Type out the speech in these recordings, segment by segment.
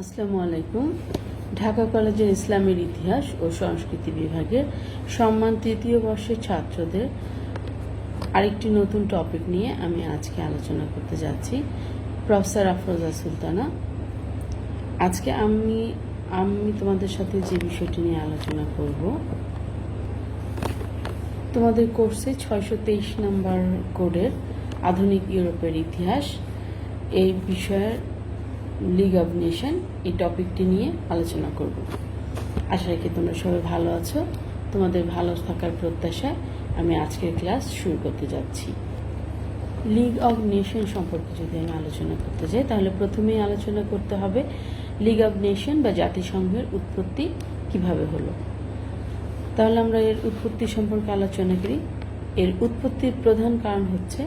আসসালামু আলাইকুম। ঢাকা কলেজের ইসলামের ইতিহাস ও সংস্কৃতি বিভাগের সম্মান তৃতীয় বর্ষের ছাত্রদের আরেকটি নতুন টপিক নিয়ে আমি আজকে আলোচনা করতে যাচ্ছি, প্রফেসর আফরোজা সুলতানা। আজকে আমি আমি তোমাদের সাথে যে বিষয়টি নিয়ে আলোচনা করব, তোমাদের কোর্সে ছয়শো তেইশ নম্বর কোডের আধুনিক ইউরোপের ইতিহাস। এই বিষয়ের লিগ অব নেশন এই টপিকটি নিয়ে আলোচনা করব। আশা রাখি তোমরা সবাই ভালো আছো। তোমাদের ভালো থাকার প্রত্যাশায় আমি আজকের ক্লাস শুরু করতে যাচ্ছি। লিগ অব নেশন সম্পর্কে যদি আমি আলোচনা করতে যাই, তাহলে প্রথমেই আলোচনা করতে হবে লিগ অব নেশন বা জাতিসংঘের উৎপত্তি কীভাবে হলো। তাহলে আমরা এর উৎপত্তি সম্পর্কে আলোচনা করি। এর উৎপত্তির প্রধান কারণ হচ্ছে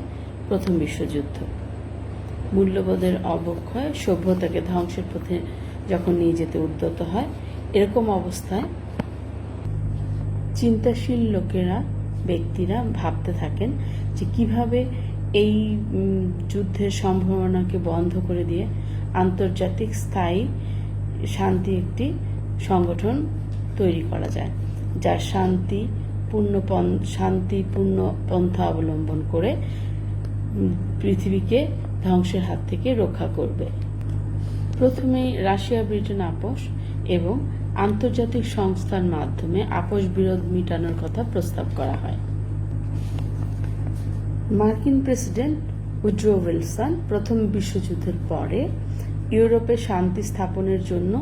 প্রথম বিশ্বযুদ্ধ। মূল্যবোধের অবক্ষয় সভ্যতাকে ধ্বংসের পথে যখন নিয়ে যেতে উদ্যত হয়, এরকম অবস্থায় চিন্তাশীল লোকেরা, ব্যক্তিরা ভাবতে থাকেন যে কীভাবে এই যুদ্ধের সম্ভাবনাকে বন্ধ করে দিয়ে আন্তর্জাতিক স্থায়ী শান্তি একটি সংগঠন তৈরি করা যায় যা শান্তি পূর্ণ শান্তিপূর্ণ পন্থা অবলম্বন করে পৃথিবীকে ধ্বংসের হাত থেকে রক্ষা করবে। প্রথমেই রাশিয়া, ব্রিটেন আপোষ এবং আন্তর্জাতিক সংস্থার মাধ্যমে আপোষ বিরোধ মিটানোর কথা প্রস্তাব করা হয়। মার্কিন প্রেসিডেন্ট উড্রো উইলসন প্রথম বিশ্বযুদ্ধের পরে ইউরোপে শান্তি স্থাপনের জন্য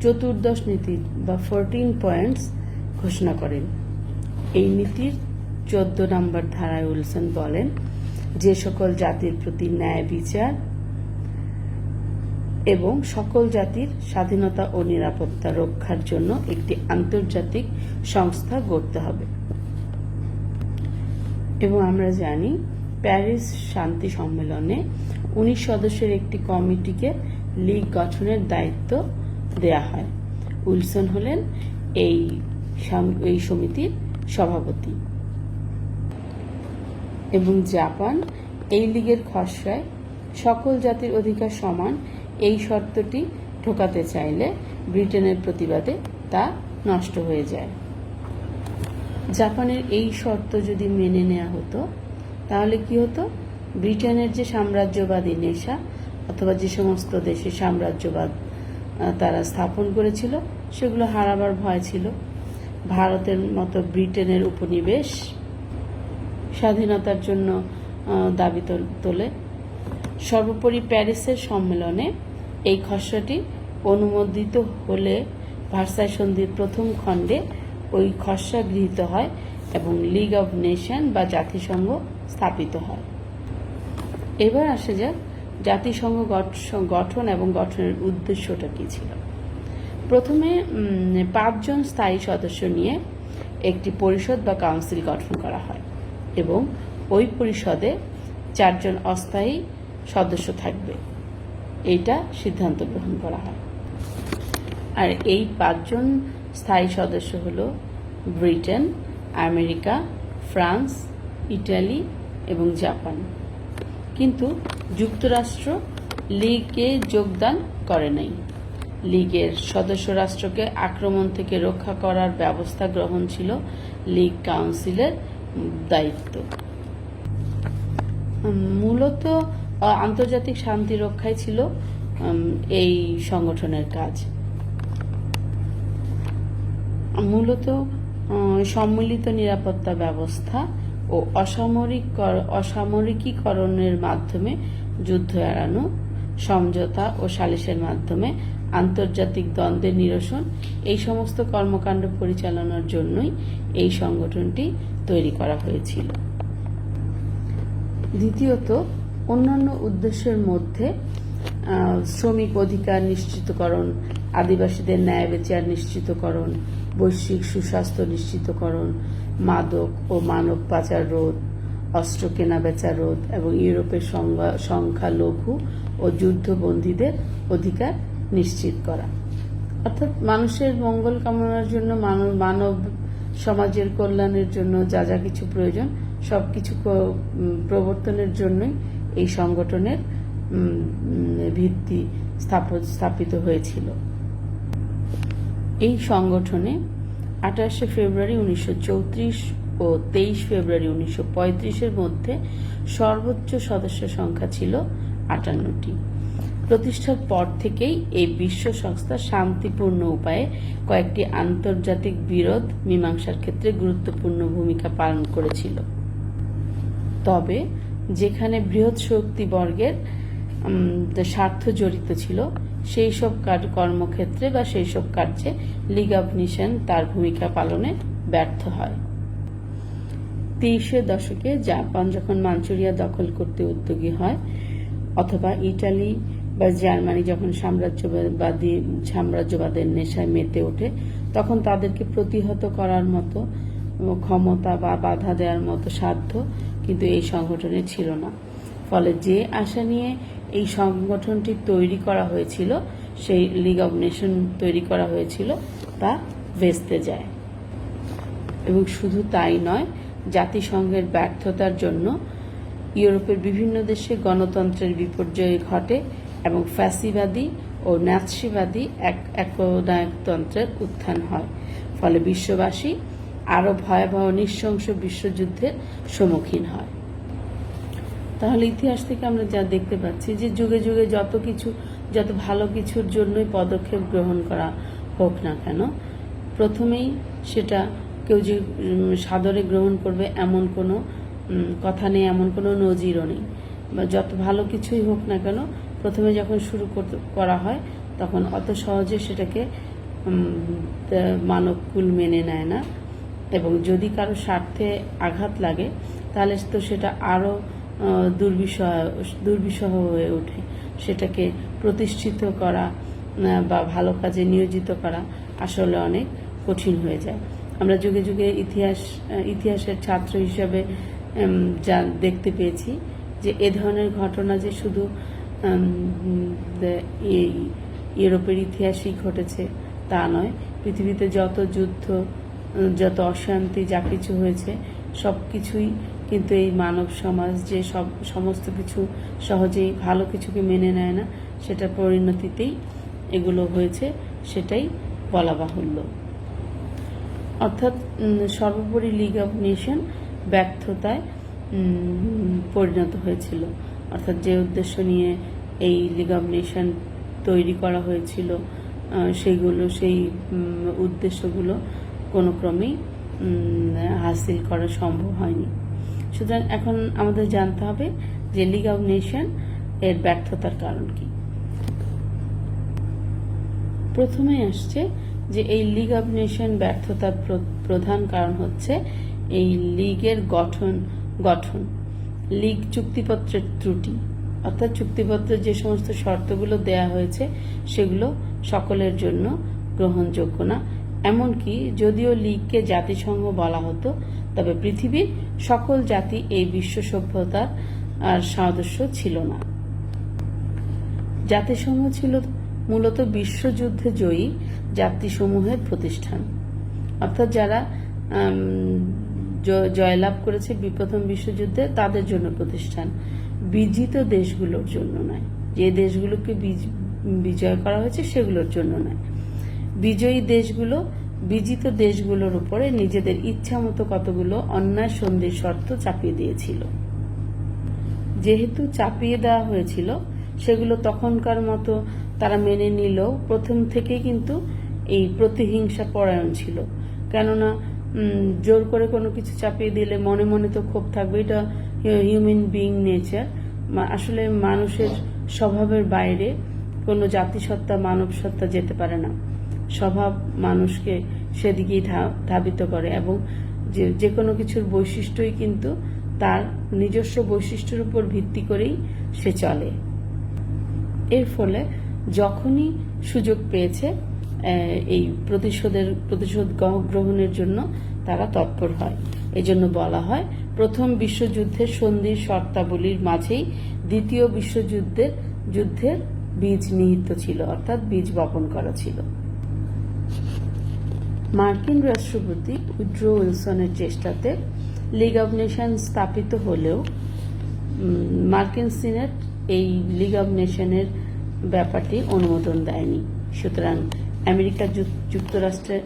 চতুর্দশ নীতি বা ফোরটিন পয়েন্টস ঘোষণা করেন। এই নীতির চোদ্দ নম্বর ধারায় উইলসন বলেন যে সকল জাতির প্রতি ন্যায় বিচার এবং সকল জাতির স্বাধীনতা ও নিরাপত্তা রক্ষার জন্য একটি আন্তর্জাতিক সংস্থা গড়তে হবে। এবং আমরা জানি, প্যারিস শান্তি সম্মেলনে উনিশ সদস্যের একটি কমিটিকে লীগ গঠনের দায়িত্ব দেয়া হয়। উইলসন হলেন এই এই সমিতির সভাপতি। এবং জাপান এই লীগের খসড়ায় সকল জাতির অধিকার সমান, এই শর্তটি ঢোকাতে চাইলে ব্রিটেনের প্রতিবাদে তা নষ্ট হয়ে যায়। জাপানের এই শর্ত যদি মেনে নেওয়া হতো, তাহলে কি হতো? ব্রিটেনের যে সাম্রাজ্যবাদী নেশা অথবা যে সমস্ত দেশে সাম্রাজ্যবাদ তারা স্থাপন করেছিল, সেগুলো হারাবার ভয় ছিল। ভারতের মতো ব্রিটেনের উপনিবেশ স্বাধীনতার জন্য দাবি তোলে সর্বোপরি প্যারিসের সম্মেলনে এই খসড়াটি অনুমোদিত হলে ভার্সাই সন্ধির প্রথম খণ্ডে ওই খসড়া গৃহীত হয় এবং লিগ অব নেশন বা জাতিসংঘ স্থাপিত হয়। এবার আসা যাক জাতিসংঘ গঠন এবং গঠনের উদ্দেশ্যটা কি ছিল। প্রথমে পাঁচজন স্থায়ী সদস্য নিয়ে একটি পরিষদ বা কাউন্সিল গঠন করা হয়। এবং ওই পরিষদে চারজন অস্থায়ী সদস্য থাকবে। এইটা সিদ্ধান্ত গ্রহণ করা হয়। আর এই পাঁচজন স্থায়ী সদস্য হলো ব্রিটেন, আমেরিকা, ফ্রান্স, ইটালি এবং জাপান। কিন্তু যুক্তরাষ্ট্র লীগে যোগদান করে নাই। লীগের সদস্য রাষ্ট্রকে আক্রমণ থেকে রক্ষা করার ব্যবস্থা গ্রহণ ছিল লীগ কাউন্সিলের দায়িত্ব। মূলত আন্তর্জাতিক শান্তি রক্ষাই ছিল এই সংগঠনের কাজ। মূলত সম্মিলিত নিরাপত্তা ব্যবস্থা ও অসামরিক অসামরিকীকরণের মাধ্যমে যুদ্ধ এড়ানো সমঝোতা ও সালিসের মাধ্যমে আন্তর্জাতিক দ্বন্দ্বের নিরসন, এই সমস্ত কর্মকাণ্ড পরিচালনার জন্যই এই সংগঠনটি তৈরি করা হয়েছিল। দ্বিতীয়ত, অন্যান্য উদ্দেশ্যের মধ্যে শ্রমিক অধিকার নিশ্চিতকরণ, আদিবাসীদের ন্যায় বিচার নিশ্চিতকরণ, বৈশ্বিক সুস্বাস্থ্য নিশ্চিতকরণ, মাদক ও মানব পাচার রোধ, অস্ত্র কেনা বেচা রোধ এবং ইউরোপের সংখ্যালঘু ও যুদ্ধবন্দীদের অধিকার নিশ্চিত করা। অর্থাৎ মানুষের মঙ্গল কামনার জন্য মানব সমাজের কল্যাণের জন্য যা যা কিছু প্রয়োজন সব কিছু প্রবর্তনের জন্যই এই সংগঠনের ভিত্তি স্থাপ- স্থাপিত হয়েছিল। এই সংগঠনে আঠাশে ফেব্রুয়ারি উনিশশো চৌত্রিশ ও তেইশ ফেব্রুয়ারি উনিশশো পঁয়ত্রিশের মধ্যে সর্বোচ্চ সদস্য সংখ্যা ছিল আটান্নটি। প্রতিষ্ঠার পর থেকেই এই বিশ্ব সংস্থা শান্তিপূর্ণ উপায়ে কয়েকটি আন্তর্জাতিক বিরোধ মীমাংসার ক্ষেত্রে গুরুত্বপূর্ণ ভূমিকা পালন করেছিল। তবে যেখানে বৃহৎ শক্তিবর্গের স্বার্থ জড়িত ছিল, সেই সব কর্মক্ষেত্রে বা সেই সব কার্যে লিগ অব নেশন তার ভূমিকা পালনে ব্যর্থ হয়। তিরিশের দশকে জাপান যখন মাঞ্চুরিয়া দখল করতে উদ্যোগী হয় অথবা ইটালি বা জার্মানি যখন সাম্রাজ্যবাদী সাম্রাজ্যবাদের নেশায় মেতে ওঠে, তখন তাদেরকে প্রতিহত করার মতো ক্ষমতা বা বাধা দেওয়ার মতো সাধ্য কিন্তু এই সংগঠনে ছিল না। ফলে যে আশা নিয়ে এই সংগঠনটি তৈরি করা হয়েছিল, সেই লিগ অব নেশন তৈরি করা হয়েছিল, তা ভেস্তে যায়। এবং শুধু তাই নয়, জাতিসংঘের ব্যর্থতার জন্য ইউরোপের বিভিন্ন দেশে গণতন্ত্রের বিপর্যয় ঘটে এবং ফ্যাসিবাদী ও ন্যাৎসিবাদী এক একনায়কতন্ত্রের উত্থান হয়। ফলে বিশ্ববাসী আরও ভয়াবহ নৃশংস বিশ্বযুদ্ধের সম্মুখীন হয়। তাহলে ইতিহাস থেকে আমরা যা দেখতে পাচ্ছি যে যুগে যুগে যত কিছু, যত ভালো কিছুর জন্যই পদক্ষেপ গ্রহণ করা হোক না কেন, প্রথমেই সেটা কেউ যে সাদরে গ্রহণ করবে এমন কোনো কথা নেই, এমন কোনো নজিরও নেই। বা যত ভালো কিছুই হোক না কেন, প্রথমে যখন শুরু করা হয়, তখন অত সহজে সেটাকে মানবকুল মেনে নেয় না। এবং যদি কারও স্বার্থে আঘাত লাগে, তাহলে তো সেটা আরও দুর্বিষহ দুর্বিষহ হয়ে ওঠে। সেটাকে প্রতিষ্ঠিত করা বা ভালো কাজে নিয়োজিত করা আসলে অনেক কঠিন হয়ে যায়। আমরা যুগে যুগে ইতিহাস ইতিহাসের ছাত্র হিসেবে যা দেখতে পেয়েছি যে এ ধরনের ঘটনা যে শুধু এই ইউরোপের ইতিহাসই ঘটেছে তা নয়, পৃথিবীতে যত যুদ্ধ, যত অশান্তি যা কিছু হয়েছে, সব কিছুই কিন্তু এই মানব সমাজ যে সব, সমস্ত কিছু সহজেই ভালো কিছুকে মেনে নেয় না সেটার পরিণতিতেই এগুলো হয়েছে, সেটাই বলা বাহুল্য। অর্থাৎ সর্বোপরি লিগ অব নেশন ব্যর্থতায় পরিণত হয়েছিল। অর্থাৎ যে উদ্দেশ্য নিয়ে এই লিগ নেশন তৈরি করা হয়েছিল সেইগুলো সেই উদ্দেশ্যগুলো কোনো ক্রমেই হাসিল করা সম্ভব হয়নি। সুতরাং এখন আমাদের জানতে হবে যে লিগ অব নেশন এর ব্যর্থতার কারণ কি। প্রথমে আসছে যে এই লিগ অব নেশন ব্যর্থতার প্র- প্রধান কারণ হচ্ছে এই লীগের গঠন গঠন। লীগ চুক্তিপত্রের ত্রুটি। অর্থাৎ চুক্তিপত্রের যে সমস্ত শর্তগুলো দেয়া হয়েছে, সেগুলো সকলের জন্য গ্রহণযোগ্য না। এমনকি যদিও লীগকে জাতিসংঘ বলা হতো, তবে পৃথিবীর সকল জাতি এই বিশ্ব সভ্যতার আর সদস্য ছিল না। জাতিসংঘ ছিল মূলত বিশ্বযুদ্ধে জয়ী জাতিসমূহের প্রতিষ্ঠান। অর্থাৎ যারা জয়লাভ করেছে প্রথম বিশ্বযুদ্ধে তাদের জন্য প্রতিষ্ঠান। বিজিত দেশগুলোর জন্য নয়। যে দেশগুলোকে বিজয় করা হয়েছে সেগুলোর জন্য নয়। বিজয়ী দেশগুলো বিজিত দেশগুলোর উপরে নিজেদের ইচ্ছা মতো কতগুলো অন্যায় সন্ধির শর্ত চাপিয়ে দিয়েছিল। যেহেতু চাপিয়ে দেওয়া হয়েছিল, সেগুলো তখনকার মতো তারা মেনে নিলেও প্রথম থেকেই কিন্তু এই প্রতিহিংসা পরায়ণ ছিল। কেননা জোর করে কোনো কিছু চাপিয়ে দিলে মনে মনে তো ক্ষোভ থাকবে। এটা হিউম্যান বিইং নেচার আসলে মানুষের স্বভাবের বাইরে কোনো জাতিসত্তা মানব সত্তা যেতে পারে না। স্বভাব মানুষকে সেদিকেই ধাবিত করে এবং যে যে কোনো কিছুর বৈশিষ্ট্যই কিন্তু তার নিজস্ব বৈশিষ্ট্যের উপর ভিত্তি করেই সে চলে। এর ফলে যখনই সুযোগ পেয়েছে এই প্রতিশোধের, প্রতিশোধ গ্রহণের জন্য তারা তৎপর হয়। এজন্য বলা হয়, প্রথম বিশ্বযুদ্ধের সন্ধির শর্তাবলীর মাঝেই দ্বিতীয় বিশ্বযুদ্ধের যুদ্ধের বীজ নিহিত ছিল, অর্থাৎ বীজ বপন করা ছিল। মার্কিন রাষ্ট্রপতি উড্রো উইলসনের চেষ্টাতে লিগ অব নেশন স্থাপিত হলেও মার্কিন সিনেট এই লিগ অব নেশনের ব্যাপারটি অনুমোদন দেয়নি। সুতরাং আমেরিকা যুক্তরাষ্ট্রের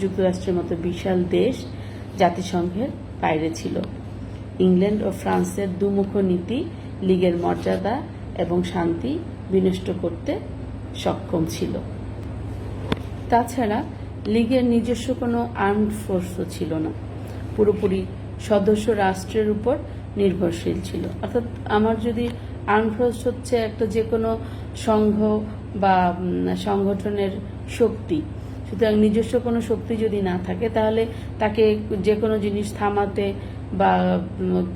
যুক্তরাষ্ট্রের মতো বিশাল দেশ জাতিসংঘের বাইরে ছিল। ইংল্যান্ড ও ফ্রান্সের দুমুখ নীতি লীগের মর্যাদা এবং শান্তি বিনষ্ট করতে সক্ষম ছিল। তাছাড়া লীগের নিজস্ব কোনো আর্মড ফোর্সও ছিল না। পুরোপুরি সদস্য রাষ্ট্রের উপর নির্ভরশীল ছিল। অর্থাৎ আমার যদি আর্ম ফোর্স হচ্ছে একটা যে কোনো সংঘ বা সংগঠনের শক্তি। সুতরাং নিজস্ব কোনো শক্তি যদি না থাকে, তাহলে তাকে যে কোনো জিনিস থামাতে বা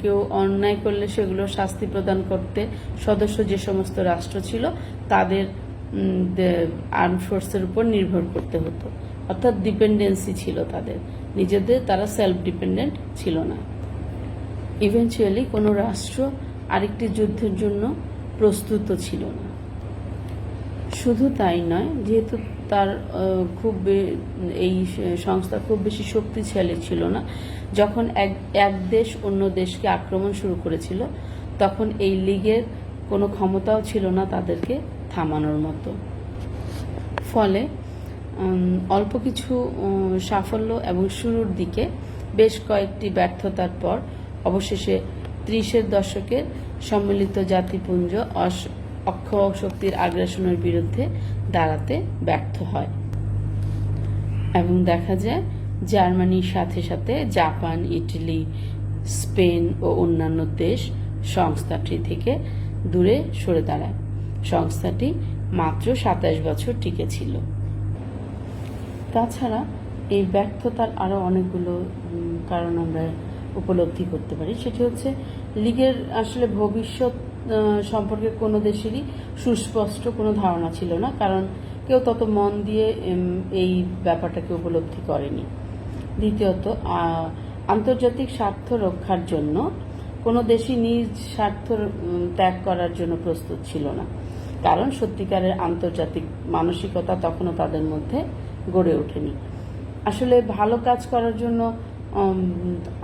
কেউ অন্যায় করলে সেগুলো শাস্তি প্রদান করতে সদস্য যে সমস্ত রাষ্ট্র ছিল, তাদের আর্ম ফোর্সের উপর নির্ভর করতে হতো। অর্থাৎ ডিপেন্ডেন্সি ছিল তাদের। নিজেদের তারা সেলফ ডিপেন্ডেন্ট ছিল না। ইভেনচুয়ালি কোনো রাষ্ট্র আরেকটি যুদ্ধের জন্য প্রস্তুত ছিল না। শুধু তাই নয়, যেহেতু তার খুব এই সংস্থা খুব বেশি শক্তিশালী ছিল না, যখন এক এক দেশ অন্য দেশকে আক্রমণ শুরু করেছিল, তখন এই লীগের কোনো ক্ষমতাও ছিল না তাদেরকে থামানোর মতো। ফলে অল্প কিছু সাফল্য এবং শুরুর দিকে বেশ কয়েকটি ব্যর্থতার পর অবশেষে ত্রিশের দশকের সম্মিলিত জাতিপুঞ্জ অক্ষয় শক্তির আগ্রাসনের বিরুদ্ধে দাঁড়াতে ব্যর্থ হয়। এবং দেখা যায়, জার্মানির সাথে সাথে জাপান, ইটালি, স্পেন ও অন্যান্য দেশ সংস্থাটি থেকে দূরে সরে দাঁড়ায়। সংস্থাটি মাত্র সাতাশ বছর টিকে ছিল। তাছাড়া এই ব্যর্থতার আরও অনেকগুলো কারণ আমরা উপলব্ধি করতে পারি। সেটি হচ্ছে, লীগের আসলে ভবিষ্যৎ সম্পর্কে কোনো দেশেরই সুস্পষ্ট কোনো ধারণা ছিল না, কারণ কেউ তত মন দিয়ে এই ব্যাপারটাকে উপলব্ধি করেনি। দ্বিতীয়ত আন্তর্জাতিক স্বার্থ রক্ষার জন্য কোনো দেশই নিজ স্বার্থ ত্যাগ করার জন্য প্রস্তুত ছিল না, কারণ সত্যিকারের আন্তর্জাতিক মানসিকতা তখনও তাদের মধ্যে গড়ে ওঠেনি। আসলে ভালো কাজ করার জন্য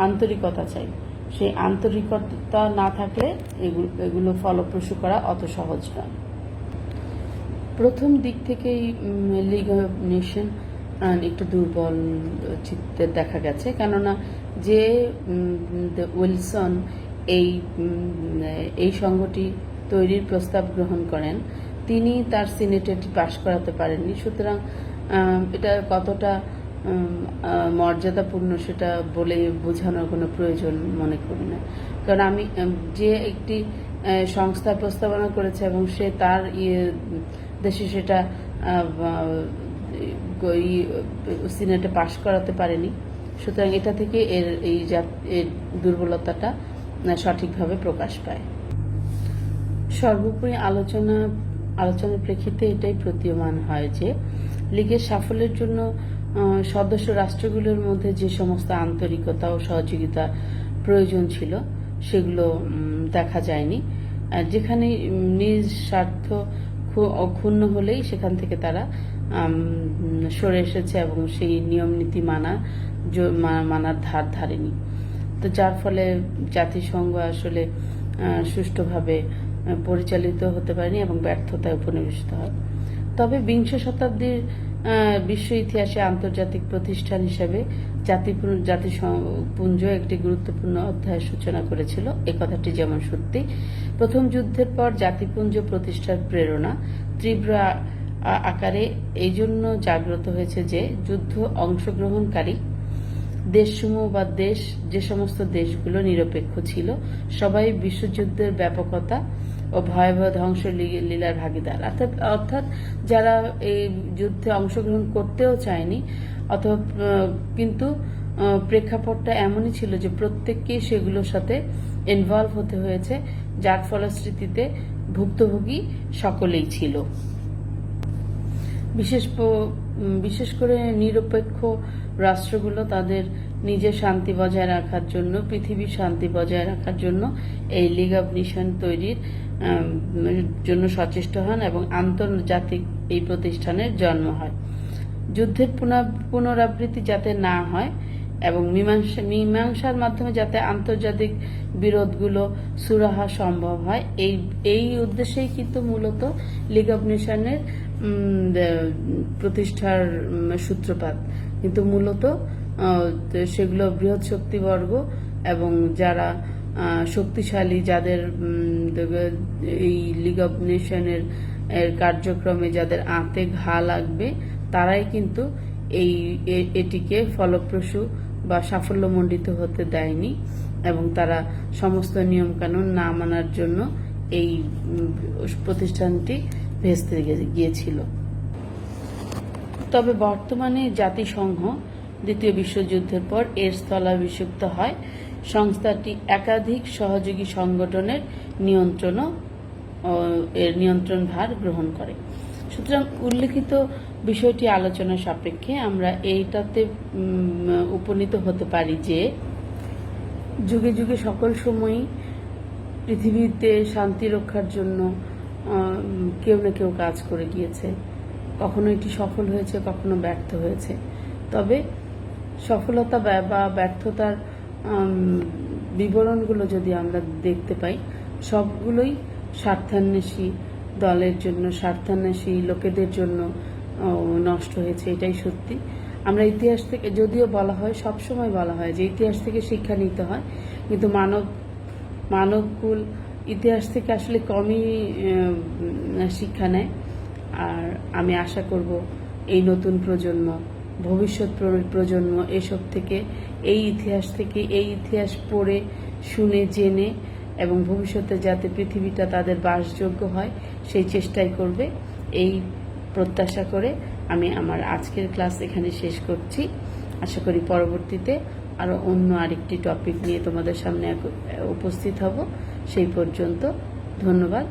আন্তরিকতা চাই। সেই আন্তরিকতা না থাকলে এগুলো এগুলো ফলপ্রসূ করা অত সহজ নয় প্রথম দিক থেকেই লিগ অফ নেশন একটু দুর্বল চিত্তে দেখা গেছে। কেননা যে উইলসন এই এই সংঘটি তৈরির প্রস্তাব গ্রহণ করেন, তিনি তার সিনেটে এটি পাশ করাতে পারেননি। সুতরাং এটা কতটা মর্যাদাপূর্ণ সেটা বলে বোঝানোর কোনো প্রয়োজন মনে করি না। কারণ আমি যে একটি সংস্থা প্রস্তাবনা করেছে এবং সে তার ইয়ে দেশে সেটা সিনেটে পাশ করাতে পারেনি। সুতরাং এটা থেকে এর, এই এর দুর্বলতাটা সঠিকভাবে প্রকাশ পায়। সর্বোপরি আলোচনা, আলোচনার প্রেক্ষিতে এটাই প্রতীয়মান হয় যে, লীগের সাফল্যের জন্য সদস্য রাষ্ট্রগুলোর মধ্যে যে সমস্ত আন্তরিকতা ও সহযোগিতা প্রয়োজন ছিল, সেগুলো দেখা যায়নি। যেখানে নিজ স্বার্থ ক্ষু- অক্ষুণ্ণ হলেই সেখান থেকে তারা সরে এসেছে এবং সেই নিয়ম নীতি মানা মানার ধার ধারেনি। তো যার ফলে জাতিসংঘ আসলে সুষ্ঠুভাবে পরিচালিত হতে পারেনি এবং ব্যর্থতায় উপনিবেশিত হয়। তবে বিংশ শতাব্দীর বিশ্ব ইতিহাসে আন্তর্জাতিক প্রতিষ্ঠান হিসেবে জাতিপুঞ্জ একটি গুরুত্বপূর্ণ অধ্যায়ের সূচনা করেছিল। এ কথাটি যেমন সত্যি, প্রথম যুদ্ধের পর জাতিপুঞ্জ প্রতিষ্ঠার প্রেরণা তীব্র আকারে এই জন্য জাগ্রত হয়েছে যে যুদ্ধ অংশগ্রহণকারী দেশসমূহ বা দেশ, যে সমস্ত দেশগুলো নিরপেক্ষ ছিল, সবাই বিশ্বযুদ্ধের ব্যাপকতা ও ভয়াবহ ধ্বংস লীলার ভাগিদার। অর্থাৎ অর্থাৎ যারা এই যুদ্ধে অংশগ্রহণ করতেও চায়নি, অথবা কিন্তু প্রেক্ষাপটটা এমনই ছিল যে প্রত্যেককেই সেগুলোর সাথে ইনভলভ হতে হয়েছে, যার ফলশ্রুতিতে ভুক্তভোগী সকলেই ছিল। বিশেষ বিশেষ করে নিরপেক্ষ রাষ্ট্রগুলো তাদের নিজের শান্তি বজায় রাখার জন্য, পৃথিবীর শান্তি বজায় রাখার জন্য এই লিগ অব নেশন তৈরির জন্য সচেষ্ট হন এবং আন্তর্জাতিক এই প্রতিষ্ঠানের জন্ম হয়। যুদ্ধের পুনরাবৃত্তি যাতে না হয় এবং মীমাংসা, মীমাংসার মাধ্যমে যাতে আন্তর্জাতিক বিরোধগুলো সুরাহা সম্ভব হয়, এই এই উদ্দেশ্যেই কিন্তু মূলত লিগ অব নেশনের প্রতিষ্ঠার সূত্রপাত। কিন্তু মূলত সেগুলো বৃহৎ শক্তিবর্গ এবং যারা শক্তিশালী, যাদের এই লিগ অব নেশনের এর কার্যক্রমে যাদের আঁতে ঘা লাগবে, তারাই কিন্তু এই এটিকে ফলপ্রসূ বা সাফল্যমণ্ডিত হতে দেয়নি এবং তারা সমস্ত নিয়মকানুন না মানার জন্য এই প্রতিষ্ঠানটি ভেস্তে গিয়েছিল। তবে বর্তমানে জাতিসংঘ দ্বিতীয় বিশ্বযুদ্ধের পর এর স্থলাভিষিক্ত হয়। সংস্থাটি একাধিক সহযোগী সংগঠনের নিয়ন্ত্রণও এর নিয়ন্ত্রণ ভার গ্রহণ করে। সুতরাং উল্লেখিত বিষয়টি আলোচনা সাপেক্ষে আমরা এইটাতে উপনীত হতে পারি যে, যুগে যুগে সকল সময়ই পৃথিবীতে শান্তি রক্ষার জন্য কেউ না কেউ কাজ করে গিয়েছে। কখনো এটি সফল হয়েছে, কখনো ব্যর্থ হয়েছে। তবে সফলতা বা- ব্যর্থতার বিবরণগুলো যদি আমরা দেখতে পাই, সবগুলোই স্বার্থান্বেষী দলের জন্য, স্বার্থান্বেষী লোকেদের জন্য নষ্ট হয়েছে, এটাই সত্যি। আমরা ইতিহাস থেকে, যদিও বলা হয় সব সময় বলা হয় যে ইতিহাস থেকে শিক্ষা নিতে হয়, কিন্তু মানব, মানবকুল ইতিহাস থেকে আসলে কমই শিক্ষা নেয়। আর আমি আশা করব, এই নতুন প্রজন্ম ভবিষ্যৎ প্র- প্রজন্ম এসব থেকে, এই ইতিহাস থেকে, এই ইতিহাস পড়ে, শুনে, জেনে এবং ভবিষ্যতে যাতে পৃথিবীটা তাদের বাসযোগ্য হয়, সেই চেষ্টাই করবে। এই প্রত্যাশা করে আমি আমার আজকের ক্লাস এখানে শেষ করছি। আশা করি পরবর্তীতে আরও অন্য আরেকটি টপিক নিয়ে তোমাদের সামনে উপস্থিত হব। সেই পর্যন্ত ধন্যবাদ।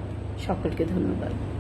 সকলকে ধন্যবাদ।